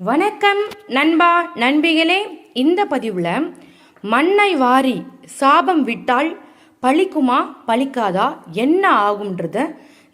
வணக்கம் நண்பா நண்பிகளே. இந்த பதிவில் மண்ணை வாரி சாபம் விட்டால் பழிக்குமா பழிக்காதா என்ன ஆகுன்றதை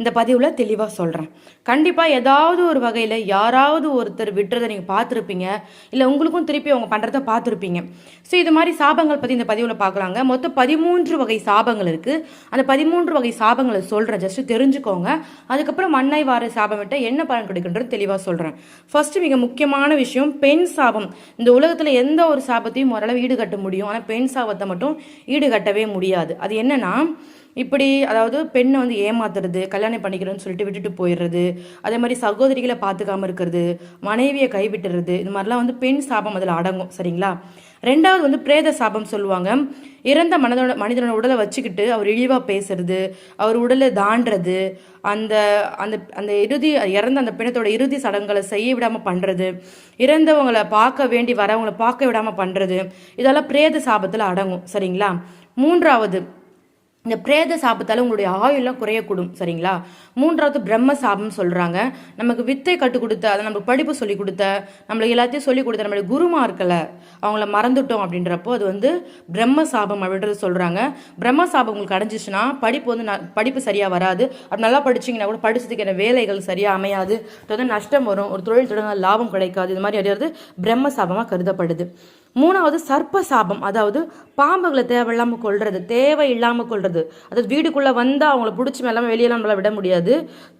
இந்த பதிவில் தெளிவாக சொல்கிறேன் கண்டிப்பாக ஏதாவது ஒரு வகையில் யாராவது ஒருத்தர் விட்டுறதை நீங்கள் பார்த்துருப்பீங்க. இல்லை உங்களுக்கும் திருப்பி அவங்க பண்ணுறத பார்த்துருப்பீங்க. ஸோ இது மாதிரி சாபங்கள் பற்றி இந்த பதிவில் பார்க்கலாங்க. மொத்தம் பதிமூன்று வகை சாபங்கள் இருக்குது அந்த பதிமூன்று வகை சாபங்களை சொல்கிறேன் ஜஸ்ட்டு தெரிஞ்சுக்கோங்க. அதுக்கப்புறம் மண்ணை வார சாபம் விட்டால் என்ன பலன் கிடைக்குன்றது தெளிவாக சொல்கிறேன் ஃபஸ்ட்டு மிக முக்கியமான விஷயம் பெண் சாபம். இந்த உலகத்தில் எந்த ஒரு சாபத்தையும் ஓரளவு ஈடுகட்ட முடியும். ஆனால் பெண் சாபத்தை மட்டும் ஈடுகட்டவே முடியாது. அது என்னென்னா இப்படி அதாவது பெண்ணை வந்து ஏமாத்துறது கல்யாணம் பண்ணிக்கிறேன்னு சொல்லிட்டு விட்டுட்டு போயிடுறது அதே மாதிரி சகோதரிகளை பார்த்துக்காம இருக்கிறது மனைவியை கைவிட்டுறது இது மாதிரிலாம் வந்து பெண் சாபம் அதில் அடங்கும் சரிங்களா? ரெண்டாவது வந்து பிரேத சாபம் சொல்லுவாங்க. இறந்த மனதோட மனிதனோட உடலை வச்சுக்கிட்டு அவர் இழிவாக பேசுறது அவர் உடலை தாண்டுறது அந்த அந்த அந்த இறுதி இறந்த அந்த பிணத்தோட இறுதி சடங்குகளை செய்ய விடாமல் பண்ணுறது இறந்தவங்களை பார்க்க வேண்டி வரவங்களை பார்க்க விடாமல் பண்ணுறது இதெல்லாம் பிரேத சாபத்தில் அடங்கும் சரிங்களா? மூன்றாவது இந்த பிரேத சாபத்தால் உங்களுடைய ஆயுள்லாம் குறையக்கூடும் சரிங்களா? மூன்றாவது பிரம்ம சாபம் சொல்கிறாங்க நமக்கு வித்தை கற்றுக் கொடுத்த அதை நமக்கு படிப்பு சொல்லி கொடுத்த நம்மளுக்கு எல்லாத்தையும் சொல்லி கொடுத்த நம்மளுடைய குருமா இருக்கல அவங்கள மறந்துட்டோம் அப்படின்றப்போ அது வந்து பிரம்ம சாபம் அப்படின்றது சொல்கிறாங்க பிரம்ம சாபம் உங்களுக்கு அடைஞ்சிச்சுன்னா படிப்பு வந்து படிப்பு சரியாக வராது. அப்படி நல்லா படிச்சீங்கன்னா கூட படிச்சதுக்கான வேலைகள் சரியாக அமையாது. வந்து நஷ்டம் வரும். ஒரு தொழில் தொடங்க லாபம் கிடைக்காது. இது மாதிரி அறியாது பிரம்ம சாபமாக கருதப்படுது. மூணாவது சர்ப்ப சாபம் அதாவது பாம்புகளை தேவையில்லாமல் கொள்வது தேவை இல்லாமல் கொள்றது அதாவது வீடுக்குள்ளே வந்தால் அவங்கள பிடிச்சி மேலாமல் வெளியெல்லாம் நம்மளால் விட முடியாது.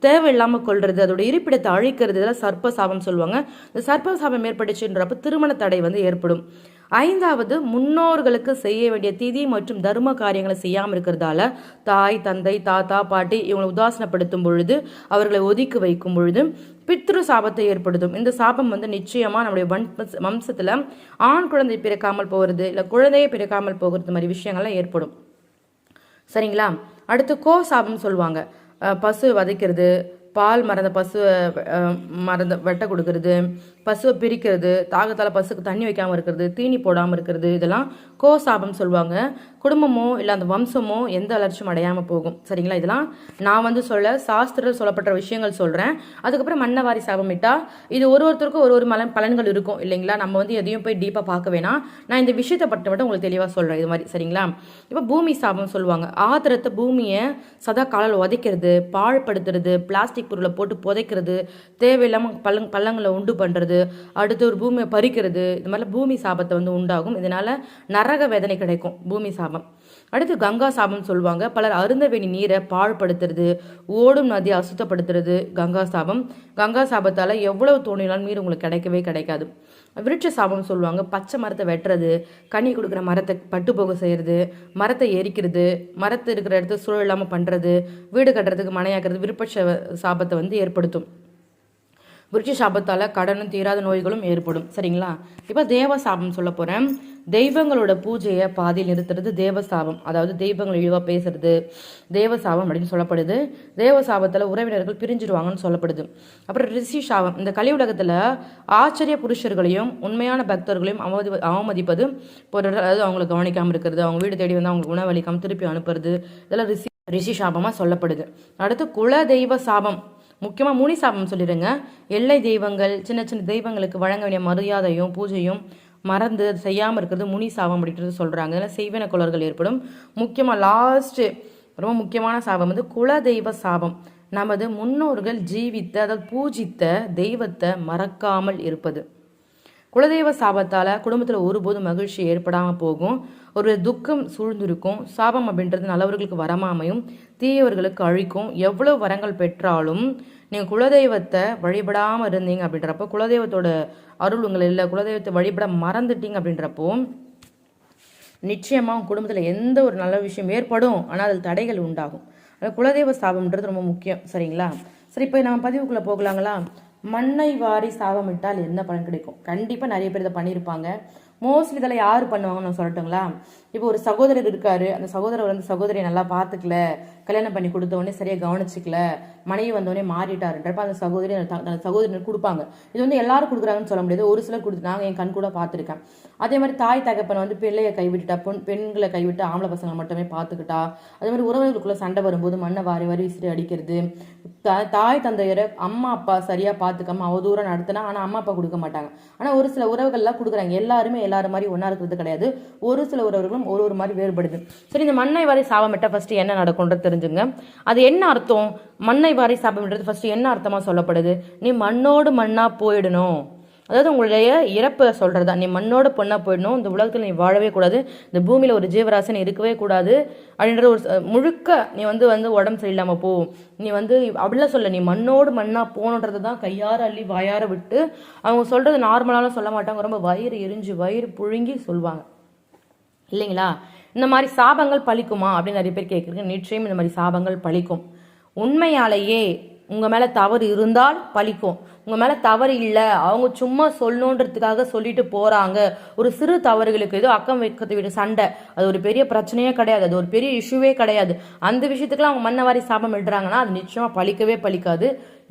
தேவையில்லாமல் கொள்வது அதோட இருப்பிடத்தை அழிக்கிறது இதெல்லாம் சர்ப்ப சாபம் சொல்லுவாங்க. இந்த சர்ப்ப சாபம் ஏற்பட்டுச்சுன்றப்ப திருமண தடை வந்து ஏற்படும். ஐந்தாவது முன்னோர்களுக்கு செய்ய வேண்டிய திதி மற்றும் தர்ம காரியங்களை செய்யாமல் இருக்கிறதால தாய் தந்தை தாத்தா பாட்டி இவங்களை உதாசனப்படுத்தும் பொழுது அவர்களை ஒதுக்கி வைக்கும் பொழுது பித்ரு சாபத்தை ஏற்படுத்தும். இந்த சாபம் வந்து நிச்சயமா நம்முடைய வன் வம்சத்துல ஆண் குழந்தை பிறக்காமல் போகிறது இல்லை குழந்தையை பிறக்காமல் போகிறது மாதிரி விஷயங்கள்லாம் ஏற்படும். சரிங்களா? அடுத்து கோ சாபம் சொல்லுவாங்க. பசு வதைக்கிறது பால் மறந்த பசு மறந்த வெட்ட கொடுக்கறது பசுவை பிரிக்கிறது தாகத்தால் பசுக்கு தண்ணி வைக்காமல் இருக்கிறது தீனி போடாமல் இருக்கிறது இதெல்லாம் கோ சாபம் சொல்லுவாங்க. குடும்பமோ இல்லை அந்த வம்சமோ எந்த அலர்ச்சியும் அடையாமல் போகும். சரிங்களா? இதெல்லாம் நான் வந்து சொல்ல சாஸ்திரம் சொல்லப்பட்ட விஷயங்கள் சொல்கிறேன் அதுக்கப்புறம் மன்னவாரி சாபம் விட்டால் இது ஒரு ஒருத்தருக்கும் ஒரு ஒரு மலன் பலன்கள் இருக்கும். இல்லைங்களா? நம்ம வந்து எதையும் போய் டீப்பாக பார்க்க வேணாம். நான் இந்த விஷயத்தை பற்றி மட்டும் உங்களுக்கு தெளிவாக சொல்கிறேன் இது மாதிரி. சரிங்களா? இப்போ பூமி சாபம் சொல்லுவாங்க. ஆத்திரத்தை பூமியை சதா காலால் உதைக்கிறது பாழ்படுத்துறது பிளாஸ்டிக் பொருளை போட்டு புதைக்கிறது தேவையில்லாமல் பள்ளங் பள்ளங்களை உண்டு பண்ணுறது அடுத்து ஒரு பூமியை பறிக்கிறது இது மாதிரிலாம் பூமி சாபத்தை வந்து உண்டாகும். இதனால நரக வேதனை கிடைக்கும் பூமி சாபம். அடுத்து கங்கா சாபம் சொல்லுவாங்க. பலர் அருந்தவேணி நீரை பாழ்படுத்துறது ஓடும் நதியை அசுத்தப்படுத்துறது கங்கா சாபம். கங்கா சாபத்தால் எவ்வளவு தோணினாலும் நீர் உங்களுக்கு கிடைக்கவே கிடைக்காது. விருட்ச சாபம் சொல்லுவாங்க. பச்சை மரத்தை வெட்டுறது கனி கொடுக்குற மரத்தை பட்டுப்போக செய்கிறது மரத்தை எரிக்கிறது மரத்தை இருக்கிற இடத்த சூழல் இல்லாமல் பண்ணுறது வீடு கட்டுறதுக்கு மனையாக்குறது விருப்ப சாபத்தை வந்து ஏற்படுத்தும். விருட்ச சாபத்தால் கடனும் தீராத நோய்களும் ஏற்படும். சரிங்களா? இப்போ தேவ சாபம் சொல்ல போகிறேன் தெய்வங்களோட பூஜையை பாதியில் நிறுத்துறது தேவ சாபம் அதாவது தெய்வங்கள் இழிவாக பேசுறது தேவ சாபம் அப்படின்னு சொல்லப்படுது. தேவ சாபத்தில் உறவினர்கள் பிரிஞ்சிடுவாங்கன்னு சொல்லப்படுது. அப்புறம் ரிஷி சாபம். இந்த கலி உலகத்தில் ஆச்சரிய புருஷர்களையும் உண்மையான பக்தர்களையும் அவமதி அவமதிப்பது ஒரு அதாவது அவங்களை கவனிக்காமல் இருக்கிறது. அவங்க வீடு தேடி வந்து அவங்களுக்கு உணவளிக்காமல் திருப்பி அனுப்புறது. இதெல்லாம் ரிஷி ரிஷி சாபமாக சொல்லப்படுது. அடுத்து குல தெய்வ சாபம். முக்கியமாக முனி சாபம் சொல்லிடுங்க. எல்லை தெய்வங்கள் சின்ன சின்ன தெய்வங்களுக்கு வழங்க வேண்டிய மரியாதையும் பூஜையும் மறந்து அது செய்யாமல் இருக்கிறது முனி சாபம் அப்படின்றது சொல்கிறாங்க இதெல்லாம் செய்வன குளர்கள் ஏற்படும். முக்கியமாக லாஸ்ட்டு ரொம்ப முக்கியமான சாபம் வந்து குல தெய்வ சாபம். நமது முன்னோர்கள் ஜீவித்த அதாவது பூஜித்த தெய்வத்தை மறக்காமல் இருப்பது. குலதெய்வ சாபத்தால் குடும்பத்தில் ஒருபோதும் மகிழ்ச்சி ஏற்படாமல் போகும். ஒரு துக்கம் சூழ்ந்திருக்கும். சாபம் அப்படின்றது நல்லவர்களுக்கு வரமாமையும் தீயவர்களுக்கு அழிக்கும். எவ்வளோ வரங்கள் பெற்றாலும் நீங்கள் குலதெய்வத்தை வழிபடாமல் இருந்தீங்க அப்படின்றப்போ குலதெய்வத்தோட அருள் உங்களை இல்லை குலதெய்வத்தை வழிபட மறந்துட்டீங்க அப்படின்றப்போ நிச்சயமாக உங்கள் குடும்பத்தில் எந்த ஒரு நல்ல விஷயம் ஏற்படும். ஆனால் அதில் தடைகள் உண்டாகும். அது குலதெய்வ சாபம்ன்றது ரொம்ப முக்கியம். சரிங்களா? சரி இப்போ நம்ம பதிவுக்குள்ளே போகலாங்களா? மண்ணை வாரி சாபமிட்டால் என்ன பலன் கிடைக்கும்? கண்டிப்பாக நிறைய பேர் இதை பண்ணியிருப்பாங்க. மோஸ்ட்லி இதெல்லாம் யார் பண்ணுவாங்கன்னு நான் சொல்லட்டுங்களா? இப்போ ஒரு சகோதரர் இருக்காரு அந்த சகோதரர் வந்து சகோதரியை நல்லா பார்த்துக்கல கல்யாணம் பண்ணி கொடுத்த உடனே சரியாக கவனிச்சிக்கல மனைவி வந்தோடனே மாறிட்டாருன்றப்ப அந்த சகோதரி அந்த த- அந்த சகோதரர் கொடுப்பாங்க. இது வந்து எல்லாரும் கொடுக்குறாங்கன்னு சொல்ல முடியாது. ஒரு சிலர் கொடுத்து நாங்கள் என் கண் கூட பார்த்துருக்கேன். அதே மாதிரி தாய் தகப்பனை வந்து பிள்ளையை கைவிட்டுட்டா பொன் பெண்களை கைவிட்டு ஆம்பளை பசங்களை மட்டுமே பார்த்துக்கிட்டா அதே மாதிரி உறவுகளுக்குள்ள சண்டை வரும்போது மண்ணை வாரி வாரி விசிறி அடிக்கிறது தாய் தந்தையரை அம்மா அப்பா சரியாக பார்த்துக்காம அவதூறம் நடத்தினா ஆனால் அம்மா அப்பா கொடுக்க மாட்டாங்க. ஆனால் ஒரு சில உறவுகள்லாம் கொடுக்குறாங்க. எல்லாருமே எல்லாரும் மாதிரி ஒன்றா இருக்கிறது கிடையாது. ஒரு சில உறவுகளும் ஒரு ஒரு மாதிரி வேறுபடுது. சரி இந்த மண்ணை வாரி சாபமிட்டால் ஃபர்ஸ்ட் என்ன நடக்கும்ன்றது தெரிஞ்சுங்க. அது என்ன அர்த்தம்? மண்ணை வாரி சாபமிட்டது ஃபர்ஸ்ட் என்ன அர்த்தமா சொல்லப்படுது? நீ மண்ணோடு மண்ணா போயிடணும். அதாவது உங்களுடைய இறப்பை சொல்கிறது நீ மண்ணோட பொண்ணாக போயிடணும். இந்த உலகத்தில் நீ வாழவே கூடாது. இந்த பூமியில் ஒரு ஜீவராசன் இருக்கவே கூடாது. அப்படின்ற ஒரு முழுக்க நீ வந்து வந்து உடம்பு சரியில்லாமல் போ. நீ வந்து அப்படிலாம் சொல்ல நீ மண்ணோடு மண்ணாக போகணுன்றது தான் கையார அள்ளி வாயார விட்டு அவங்க சொல்கிறது நார்மலாலாம் சொல்ல மாட்டாங்க. ரொம்ப வயிறு எரிஞ்சு வயிறு புழுங்கி சொல்லுவாங்க இல்லைங்களா? இந்த மாதிரி சாபங்கள் பழிக்குமா? அப்படின்னு நிறைய பேர் கேட்குறீங்க நிச்சயம் இந்த மாதிரி சாபங்கள் பழிக்கும். உண்மையாலேயே உங்கள் மேலே தவறு இருந்தால் பழிக்கும். உங்கள் மேலே தவறு இல்லை அவங்க சும்மா சொல்லணுன்றதுக்காக சொல்லிட்டு போகிறாங்க ஒரு சிறு தவறுகளுக்கு ஏதோ அக்கம் வைக்கிறது விட சண்டை. அது ஒரு பெரிய பிரச்சனையே கிடையாது. அது ஒரு பெரிய இஷ்யூவே கிடையாது. அந்த விஷயத்துக்குலாம் அவங்க மண்ணை வாரி சாபம் இடுறாங்கன்னா அது நிச்சயமாக பழிக்கவே பழிக்காது.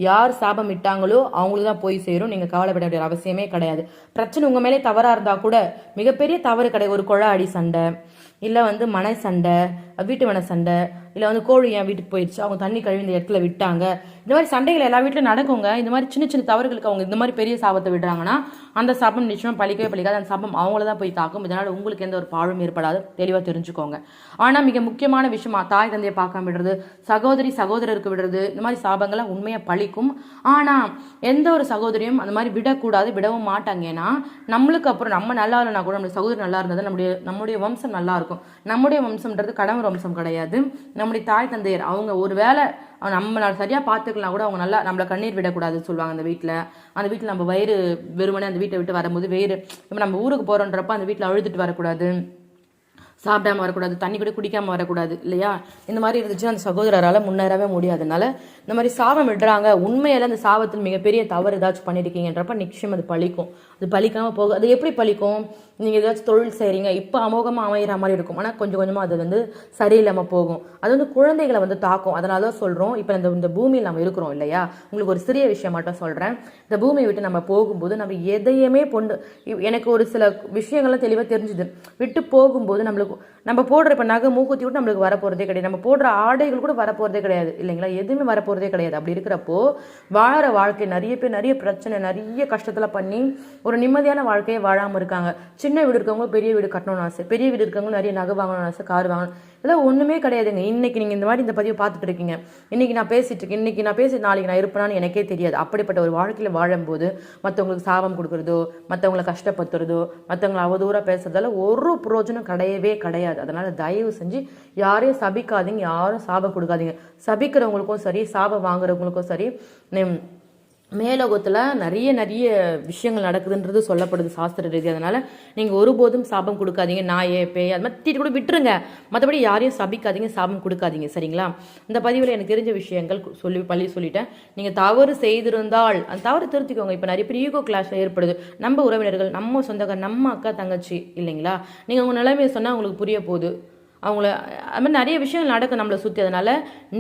யார் சாபம் இட்டாங்களோ அவங்களுக்கு தான் போய் சேரும். நீங்கள் கவலைப்பட வேண்டிய அவசியமே கிடையாது. பிரச்சனை உங்கள் மேலே தவறாக இருந்தால் கூட மிகப்பெரிய தவறு கிடையாது. ஒரு கொழ அடி சண்டை இல்லை வந்து மன சண்டை வீட்டு மனை சண்டை இல்லை வந்து கோழி என் வீட்டுக்கு போயிடுச்சு அவங்க தண்ணி கழுவி இந்த இடத்துல விட்டாங்க. இந்த மாதிரி சண்டைகள் எல்லா வீட்லையும் நடக்குங்க. இந்த மாதிரி சின்ன சின்ன தவறுகளுக்கு அவங்க இந்த மாதிரி பெரிய சாபத்தை விடுறாங்கன்னா அந்த சாபம் நிச்சயமாக பழிக்கவே பழிக்காது. அந்த சாபம் அவங்கள தான் போய் தாக்கும். இதனால் உங்களுக்கு எந்த ஒரு பாழும் ஏற்படாது. தெளிவாக தெரிஞ்சுக்கோங்க. ஆனால் மிக முக்கியமான விஷயமா தாய் தந்தையை பார்க்காம விடுறது சகோதரி சகோதரருக்கு விடுறது இந்த மாதிரி சாபங்களை உண்மையாக பழிக்கும். ஆனால் எந்த ஒரு சகோதரியும் அந்த மாதிரி விடக்கூடாது விடவும் மாட்டாங்க. ஏன்னா நம்மளுக்கு அப்புறம் நம்ம நல்லா இல்லைனா கூட நம்மளுடைய சகோதரி நல்லா இருந்தது நம்முடைய நம்முடைய வம்சம் நல்லா இருக்கும். நம்முடைய வம்சம்ன்றது கடவுள் வம்சம் கிடையாது. நம்முடைய தாய் தந்தையர் அவங்க ஒரு வேளை நம்ம சரியாக பார்த்துக்கலாம் கூட அவங்க நல்லா நம்மளை கண்ணீர் விடக்கூடாதுன்னு சொல்லுவாங்க அந்த வீட்டில் அந்த வீட்டில் நம்ம வயிறு வெறுமனே அந்த வீட்டை விட்டு வரும்போது வேறு இப்போ நம்ம ஊருக்கு போகிறோன்றப்ப அந்த வீட்டில் அழுதுட்டு வரக்கூடாது. சாப்பிடாம வரக்கூடாது தண்ணி கூட குடிக்காம வரக்கூடாது இல்லையா? இந்த மாதிரி இருந்துச்சுன்னா அந்த சகோதரரால் முன்னேறவே முடியாதனால இந்த மாதிரி சாபம் விடுறாங்க. உண்மையில அந்த சாபத்தில் மிகப்பெரிய தவறு ஏதாச்சும் பண்ணியிருக்கீங்கன்றப்ப நிச்சயம் அது பழிக்கும். அது பழிக்காம போகும் அது எப்படி பழிக்கும்? நீங்கள் ஏதாச்சும் தொழில் செய்கிறீங்க இப்போ அமோகமாக அமைகிற மாதிரி இருக்கும். ஆனால் கொஞ்சம் கொஞ்சமாக அது வந்து சரியில்லாமல் போகும். அது வந்து குழந்தைகளை வந்து தாக்கும். அதனால தான் சொல்கிறோம் இப்போ இந்த இந்த பூமியில் நம்ம இருக்கிறோம் இல்லையா? உங்களுக்கு ஒரு சிறிய விஷயம் மட்டும் சொல்கிறேன் இந்த பூமியை விட்டு நம்ம போகும்போது நம்ம எதையுமே பொண்டு எனக்கு ஒரு சில விஷயங்கள்லாம் தெளிவாக தெரிஞ்சுது. விட்டு போகும்போது நம்மளுக்கு நம்ம போடுற இப்போ நகை மூக்குத்தி விட்டு நம்மளுக்கு வரப்போகிறதே கிடையாது. நம்ம போடுற ஆடைகள் கூட வரப்போகிறதே கிடையாது. இல்லைங்களா? எதுவுமே வரப்போகிறதே கிடையாது. அப்படி இருக்கிறப்போ வாழற வாழ்க்கை நிறைய பேர் நிறைய பிரச்சனை நிறைய கஷ்டத்தில் பண்ணி ஒரு நிம்மதியான வாழ்க்கையை வாழாமல் இருக்காங்க. சின்ன வீடு இருக்கவங்க பெரிய வீடு கட்டணும்னு ஆசை. பெரிய வீடு இருக்கவங்க நிறைய நகை வாங்கணும்னு ஆசை கார் வாங்கணும். அதெல்லாம் ஒன்றுமே கிடையாதுங்க. இன்றைக்கி நீங்கள் இந்த மாதிரி இந்த பதிவை பார்த்துட்டு இருக்கீங்க. இன்னைக்கு நான் பேசிகிட்டு இருக்கேன். இன்னைக்கு நான் பேசி நாளைக்கு நான் இருப்பேனான்னு எனக்கே தெரியாது. அப்படிப்பட்ட ஒரு வாழ்க்கையில் வாழும்போது மற்றவங்களுக்கு சாபம் கொடுக்குறதோ மற்றவங்களை கஷ்டப்படுத்துறதோ மற்றவங்களை அவதூறாக பேசுறதால ஒரு பிரயோஜனம் கிடையவே கிடையாது. அதனால் தயவு செஞ்சு யாரையும் சபிக்காதீங்க. யாரும் சாபம் கொடுக்காதீங்க. சபிக்கிறவங்களுக்கும் சரி சாபம் வாங்குறவங்களுக்கும் சரி மேலோகத்தில் நிறைய நிறைய விஷயங்கள் நடக்குதுன்றது சொல்லப்படுது சாஸ்திர ரீதி. அதனால் நீங்கள் ஒருபோதும் சாபம் கொடுக்காதீங்க. நாயே பேய் அது மாதிரி தீட்டு கூட விட்டுருங்க. மற்றபடி யாரையும் சபிக்காதீங்க சாபம் கொடுக்காதீங்க. சரிங்களா? இந்த பதிவில் எனக்கு தெரிஞ்ச விஷயங்கள் கு- சொல்லி பள்ளி சொல்லிட்டேன். நீங்கள் தவறு செய்திருந்தால் அந்த தவறு திருத்திக்கோங்க. இப்போ நிறைய பேர் ஈகோ கிளாஸில் ஏற்படுது. நம்ம உறவினர்கள் நம்ம சொந்தக்கார் நம்ம அக்கா தங்கச்சி இல்லைங்களா? நீங்கள் உங்கள் நிலைமையை சொன்னால் உங்களுக்கு புரிய போகுது. அவங்கள அது மாதிரி நிறைய விஷயங்கள் நடக்கும் நம்மளை சுற்றி அதனால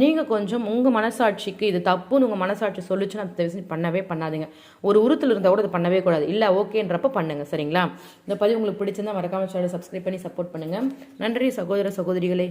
நீங்கள் கொஞ்சம் உங்கள் மனசாட்சிக்கு இது தப்புன்னு உங்கள் மனசாட்சி சொல்லிச்சுன்னா அதை தயவு செஞ்சு பண்ணவே பண்ணாதீங்க. ஒரு உருத்தில் இருந்தால் கூட அது பண்ணவே கூடாது. இல்லை ஓகேன்றப்ப பண்ணுங்கள் சரிங்களா? இந்த பதிவு உங்களுக்கு பிடிச்சிருந்தா மறக்காமல் சேனல் சப்ஸ்கிரைப் பண்ணி சப்போர்ட் பண்ணுங்கள் நன்றி சகோதர சகோதரிகளே.